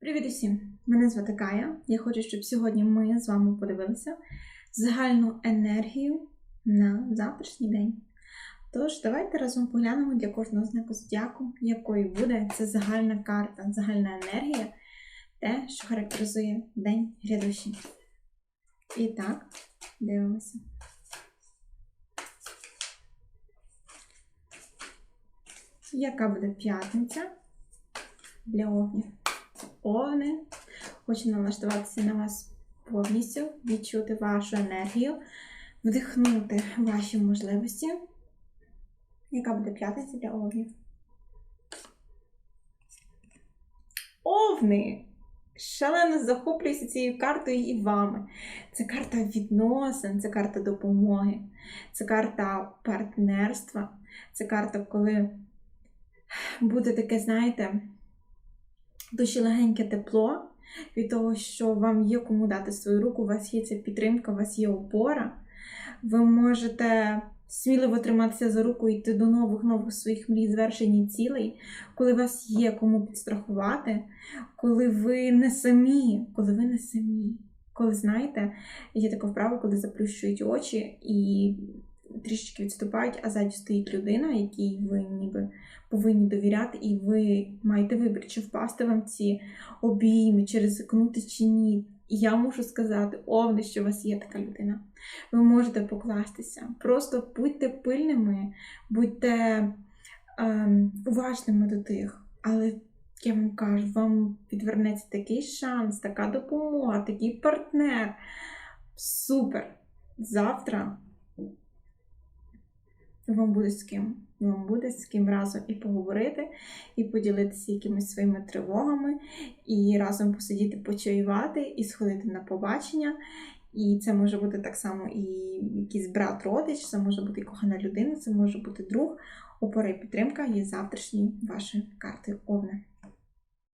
Привіт усім! Мене звати Кая. Я хочу, щоб сьогодні ми з вами подивилися загальну енергію на завтрашній день. Тож, давайте разом поглянемо для кожного знаку зодіаку, якою буде ця загальна карта, загальна енергія, те, що характеризує день грядущий. І так, дивимося. Яка буде п'ятниця для овнів? Овни. Хочу налаштуватися на вас повністю, відчути вашу енергію, вдихнути ваші можливості. Яка буде п'ятниця для овнів? Овни! Шалено захоплююся цією картою і вами. Це карта відносин, це карта допомоги, це карта партнерства, це карта, коли буде таке, знаєте, душі легеньке тепло від того, що вам є кому дати свою руку, у вас є ця підтримка, у вас є опора. Ви можете сміливо триматися за руку і йти до нових нових своїх мрій, звершень і цілей, коли у вас є кому підстрахувати, коли ви не самі, коли ви не самі. Коли знаєте, є така вправа, коли заплющують очі і трішечки відступають, а ззаді стоїть людина, якій ви ніби повинні довіряти, і ви маєте вибір, чи впасти вам ці обійми, чи ризикнути, чи ні. І я можу сказати, овне, що у вас є така людина. Ви можете покластися. Просто будьте пильними, будьте ем, уважними до тих. Але я вам кажу, вам підвернеться такий шанс, така допомога, такий партнер. Супер! Завтра вам буде з ким. Вам буде з ким разом і поговорити, і поділитися якимись своїми тривогами, і разом посидіти, почаювати, і сходити на побачення. І це може бути так само і якийсь брат родич, це може бути і кохана людина, це може бути друг. Опора і підтримка є завтрашньою вашою картою Овна.